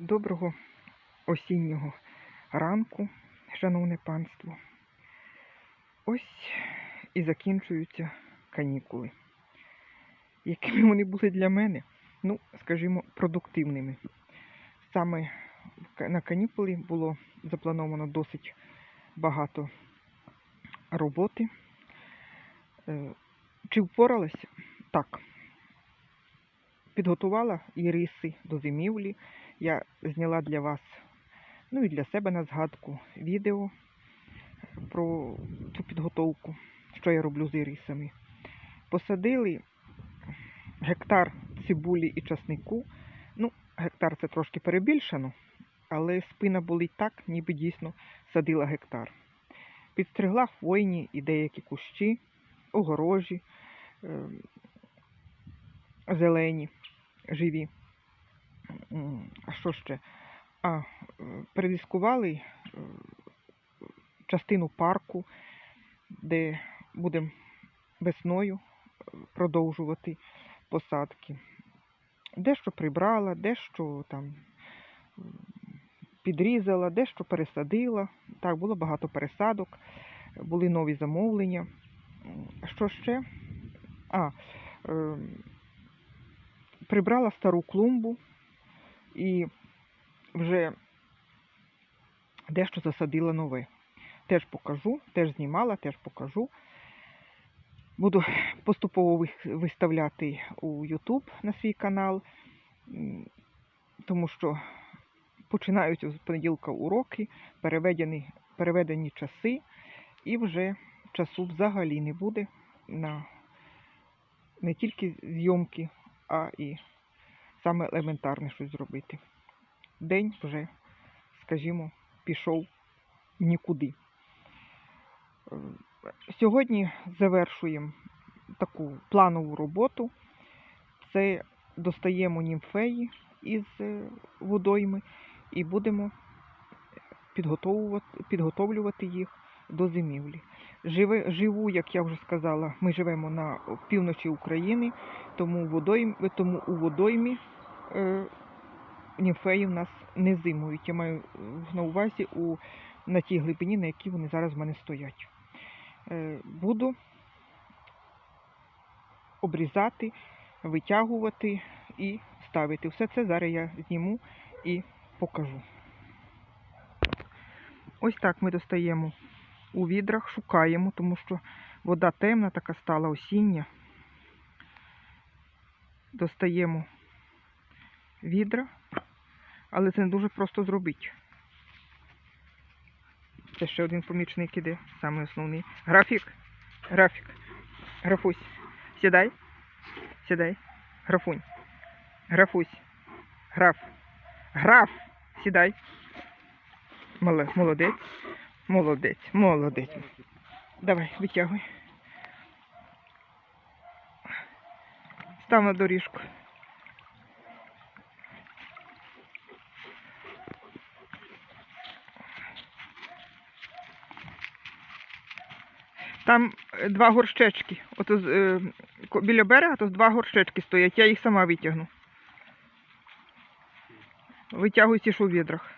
Доброго осіннього ранку, шановне панство. Ось і закінчуються канікули. Якими вони були для мене, ну, скажімо, продуктивними. Саме на канікули було заплановано досить багато роботи. Е, Чи впоралася? Так. Підготувала іриси до зимівлі. Я зняла для вас, ну і для себе на згадку, відео про цю підготовку, що я роблю з ірисами. Посадили гектар цибулі і часнику. Ну, гектар це трошки перебільшено, але спина болить так, ніби дійсно садила гектар. Підстригла хвойні і деякі кущі, огорожі, е, зелені, живі. А що ще? А, е, передискували е, частину парку, де будемо весною е, продовжувати посадки. Дещо прибрала, дещо там підрізала, дещо пересадила. Так, було багато пересадок, були нові замовлення. Що ще? А, е, прибрала стару клумбу і вже дещо засадила нове. Теж покажу, теж знімала, теж покажу. Буду поступово виставляти у YouTube на свій канал, тому що починаються з понеділка уроки, переведені, переведені часи, і вже часу взагалі не буде на не тільки зйомки, а і саме елементарне щось зробити. День вже, скажімо, пішов нікуди. Е, Сьогодні завершуємо таку планову роботу. Це достаємо німфеї із е, водойми і будемо підготовлювати їх до зимівлі. Живе, живу, як я вже сказала, ми живемо на півночі України, тому, водойм, тому у водоймі німфеї в нас не зимують. Я маю е, на увазі у, на тій глибині, на якій вони зараз в мене стоять. Е, буду обрізати, витягувати і ставити. Все це зараз я зніму і покажу. Ось так ми достаємо у відрах, шукаємо, тому що вода темна, така стала осіння. Достаємо відра, але це не дуже просто зробити. Це ще один помічник іде, саме основний. Графік. Графік. Графусь. Сідай. Сідай. Графунь. Графусь. Граф. Граф. Сідай. Молодець. Молодець. Молодець. Давай, витягуй. Став на доріжку. Там е, два горщечки. Ото е, біля берега то два горщечки стоять, я їх сама витягну. Витягую ті, що у відрах.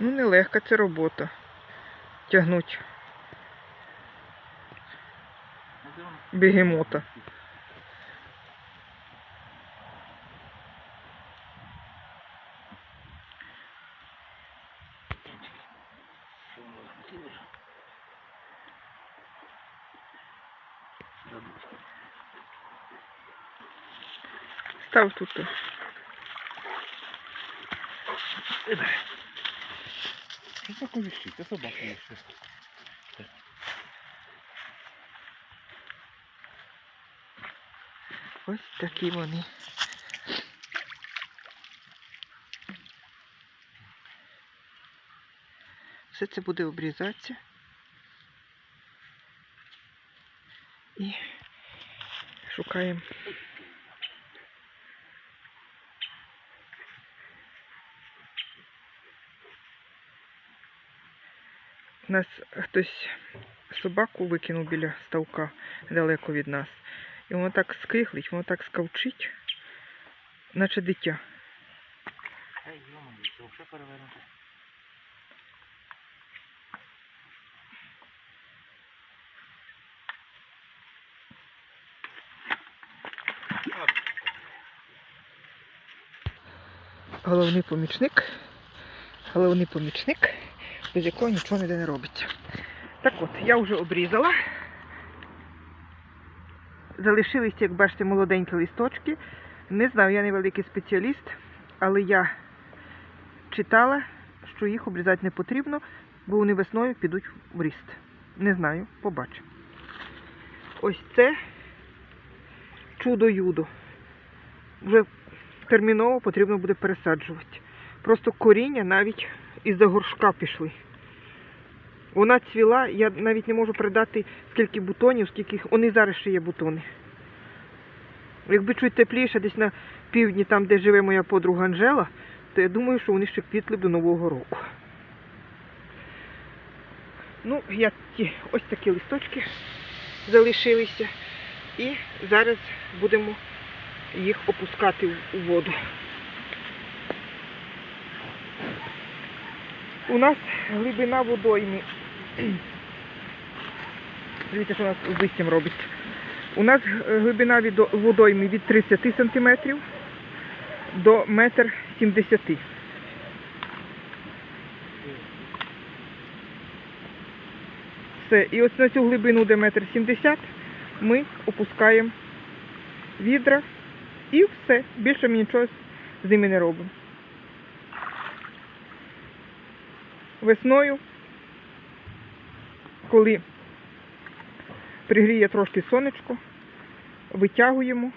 Ну, нелегка це робота. Тягнуть бегемота. Став тут. Що таке віщить? Це собака віщить. Ось такі вони. Все це буде обрізатися. І шукаємо. У нас хтось собаку викинув біля ставка далеко від нас. І воно так скрихлить, воно так скавчить, наче дитя. Ей, йома, це вже перевернути. головний помічник, головний помічник, без якого нічого ніде не робиться. Так от, я вже обрізала. Залишились, як бачите, молоденькі листочки. Не знаю, я не великий спеціаліст, але я читала, що їх обрізати не потрібно, бо вони весною підуть в ріст. Не знаю, побачимо. Ось це чудо-юдо. Вже терміново потрібно буде пересаджувати. Просто коріння навіть із-за горшка пішли. Вона цвіла, я навіть не можу передати, скільки бутонів, скільки вони зараз ще є бутони. Якби чуть тепліше, десь на півдні, там, де живе моя подруга Анжела, то я думаю, що вони ще квітли до Нового року. Ну, я ті, ось такі листочки залишилися. І зараз будемо їх опускати у воду. У нас глибина водойми. Дивіться, що у нас листям робиться. У нас глибина водойми від 30 см до 1,70 м. Все. І ось на цю глибину, де 1,70 м, ми опускаємо відра і все. Більше ми нічого з ними не робимо. Весною, коли пригріє трошки сонечко, витягуємо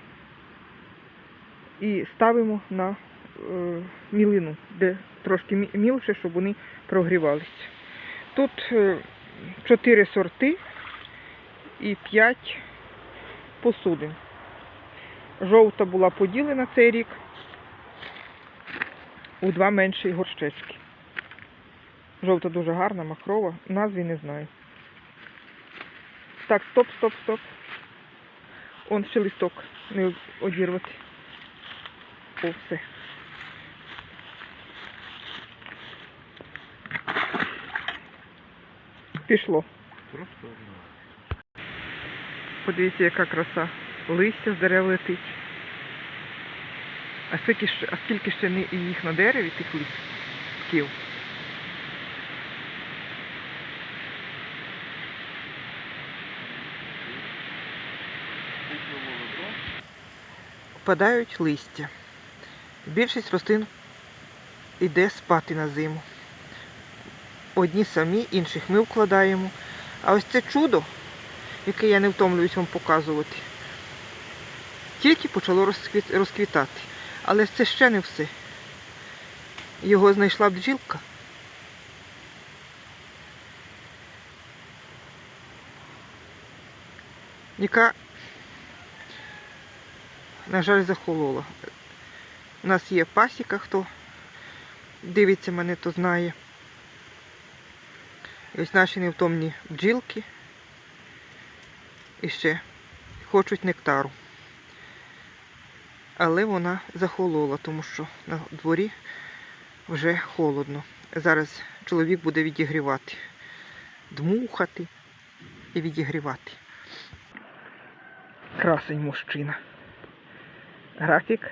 і ставимо на е, мілину, де трошки мілше, щоб вони прогрівалися. Тут е, чотири сорти і п'ять посудин. Жовта була поділена цей рік у два менші горщечки. Жовта дуже гарна, махрова, назви не знаю. Так, стоп, стоп, стоп. Он ще листок не одірвати. О, все. Пішло. Просто. Подивіться, яка краса. Листя з дерев летить. А скільки, ще- а скільки ще не їх на дереві, тих листків. Впадають листя. Більшість рослин йде спати на зиму. Одні самі, інших ми вкладаємо. А ось це чудо, яке я не втомлююсь вам показувати, тільки почало розквітати. Але це ще не все. Його знайшла бджілка. Яка, на жаль, захолола. У нас є пасіка, хто дивиться мене, то знає. Ось наші невтомні бджілки. І ще хочуть нектару. Але вона захолола, тому що на дворі вже холодно. Зараз чоловік буде відігрівати, дмухати і відігрівати. Красень мужчина. Графік.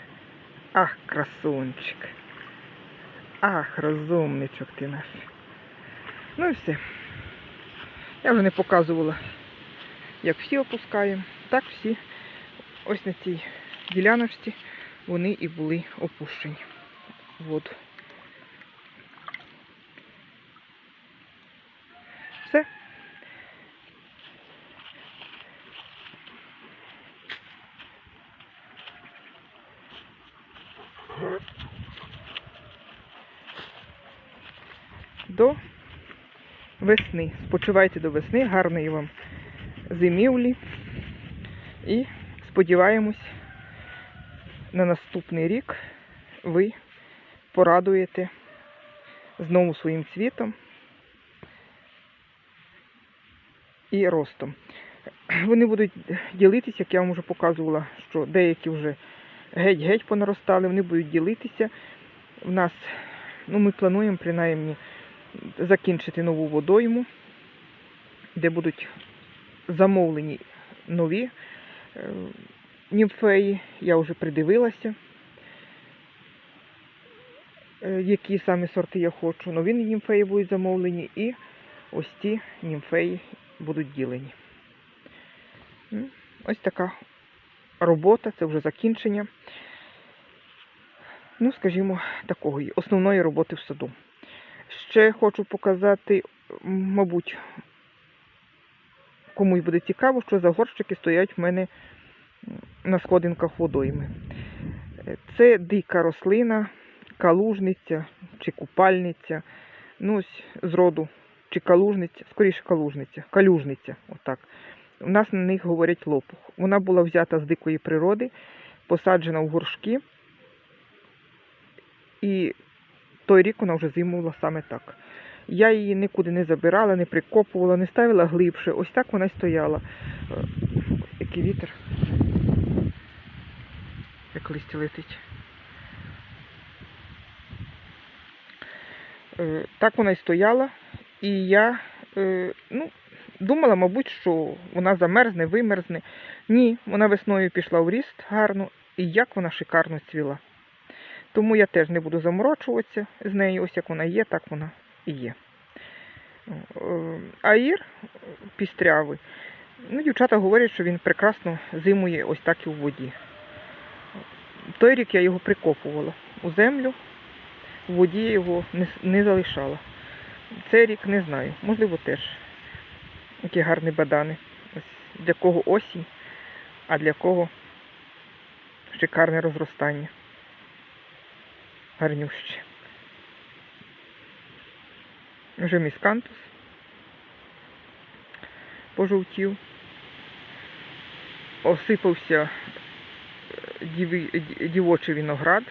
Ах, красунчик. Ах, розумничок ти наш. Ну і все. Я вже не показувала, як всі опускаємо. Так всі ось на цій діляночці вони і були опущені воду. Все. До весни. Спочивайте до весни, гарної вам зимівлі. І сподіваємось, на наступний рік ви порадуєте знову своїм цвітом і ростом. Вони будуть ділитися, як я вам вже показувала, що деякі вже геть-геть понаростали, вони будуть ділитися. У нас, ну, ми плануємо принаймні закінчити нову водойму, де будуть замовлені нові е, німфеї. Я вже придивилася, е, які саме сорти я хочу. Нові німфеї будуть замовлені і ось ті німфеї будуть ділені. Ось така робота, це вже закінчення. Ну, скажімо, такої основної роботи в саду. Ще хочу показати, мабуть, комусь буде цікаво, що за горщики стоять в мене на сходинках водойми. Це дика рослина, калужниця чи купальниця. Ну, ось з роду, чи калужниця, скоріше калужниця, калюжниця, отак. У нас на них говорять лопух. Вона була взята з дикої природи, посаджена в горшки. І той рік вона вже зимувала саме так. Я її нікуди не забирала, не прикопувала, не ставила глибше. Ось так вона й стояла. Е, Який вітер. Як листя летить. Е, Так вона й стояла. І я е, ну, думала, мабуть, що вона замерзне, вимерзне. Ні, вона весною пішла в ріст гарно, і як вона шикарно цвіла. Тому я теж не буду заморочуватися з нею, ось як вона є, так вона і є. Е, Аїр пістрявий. Ну, дівчата говорять, що він прекрасно зимує ось так і в воді. Той рік я його прикопувала у землю, в воді я його не, не залишала. Цей рік не знаю, можливо, теж. Які гарні бадани. Ось для кого осінь, а для кого шикарне розростання. Гарнюще. Вже міскантус пожовтів. Осипався е, дівочий виноград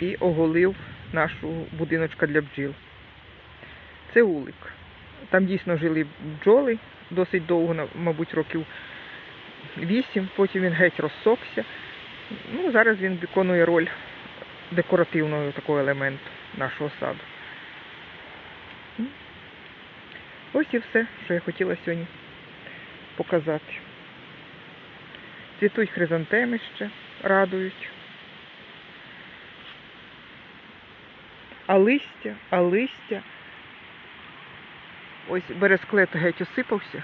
і оголив нашу будиночка для бджіл. Це улик. Там дійсно жили бджоли досить довго, мабуть, років вісім, потім він геть розсохся. Ну, зараз він виконує роль декоративного такого елементу нашого саду. Ось і все, що я хотіла сьогодні показати. Цвітуть хризантеми ще, радують. А листя, а листя. Ось бересклет геть осипався.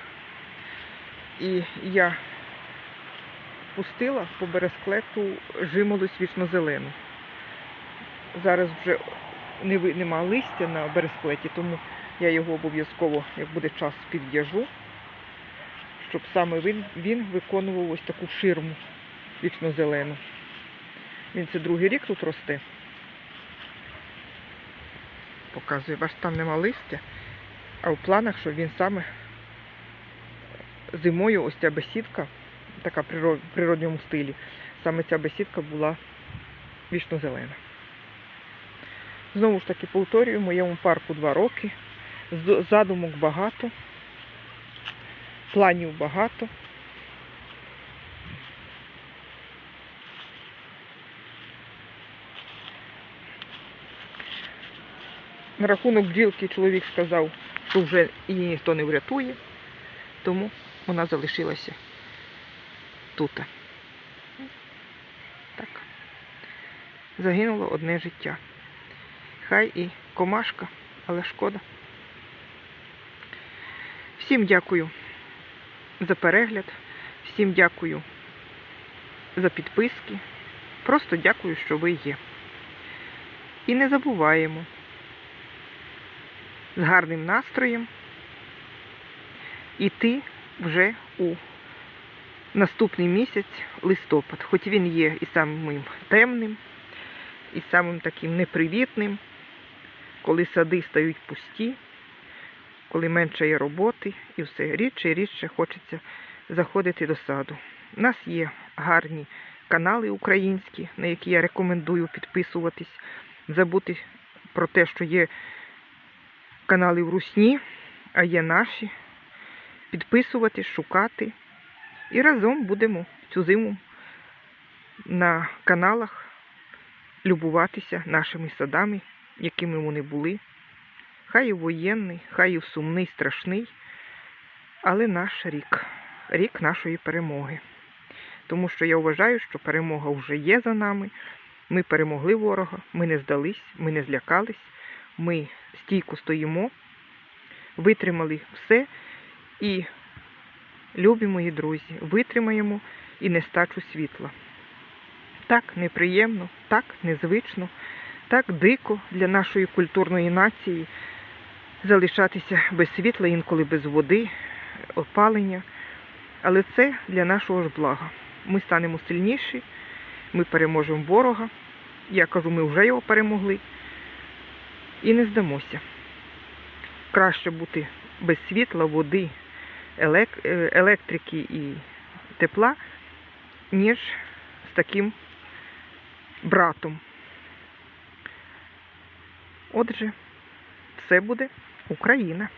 І я пустила по бересклету жимолу свічно-зелену. Зараз вже не, нема листя на бересклеті, тому я його обов'язково, як буде час, підв'яжу, щоб саме він, він виконував ось таку ширму вічно-зелену. Він це другий рік тут росте. Показую, бач, там нема листя, а в планах, що він саме зимою ось ця бесідка, така в природньому стилі, саме ця бесідка була вічно-зелена. Знову ж таки повторюю, моєму парку два роки. Задумок багато, планів багато. На рахунок бджілки чоловік сказав, що вже її ніхто не врятує, тому вона залишилася тут. Так. Загинуло одне життя. Хай і комашка, але шкода. Всім дякую за перегляд, всім дякую за підписки. Просто дякую, що ви є. І не забуваємо з гарним настроєм іти вже у наступний місяць листопад, хоч він є і самим темним, і самим таким непривітним. коли сади стають пусті, коли менше є роботи і все рідше і рідше хочеться заходити до саду. У нас є гарні канали українські, на які я рекомендую підписуватись, забути про те, що є канали в Русні, а є наші. Підписуватись, шукати. І разом будемо цю зиму на каналах любуватися нашими садами, якими вони були. Хай і воєнний, хай і сумний, страшний, але наш рік, рік нашої перемоги. Тому що я вважаю, що перемога вже є за нами. Ми перемогли ворога, ми не здались, ми не злякались, ми стійко стоїмо, витримали все і, любі мої друзі, витримаємо і нестачу світла. Так неприємно, так незвично, так дико для нашої культурної нації залишатися без світла, інколи без води, опалення. Але це для нашого ж блага. Ми станемо сильніші, ми переможемо ворога. Я кажу, ми вже його перемогли і не здамося. Краще бути без світла, води, електрики і тепла, ніж з таким братом. Отже, все буде Україна.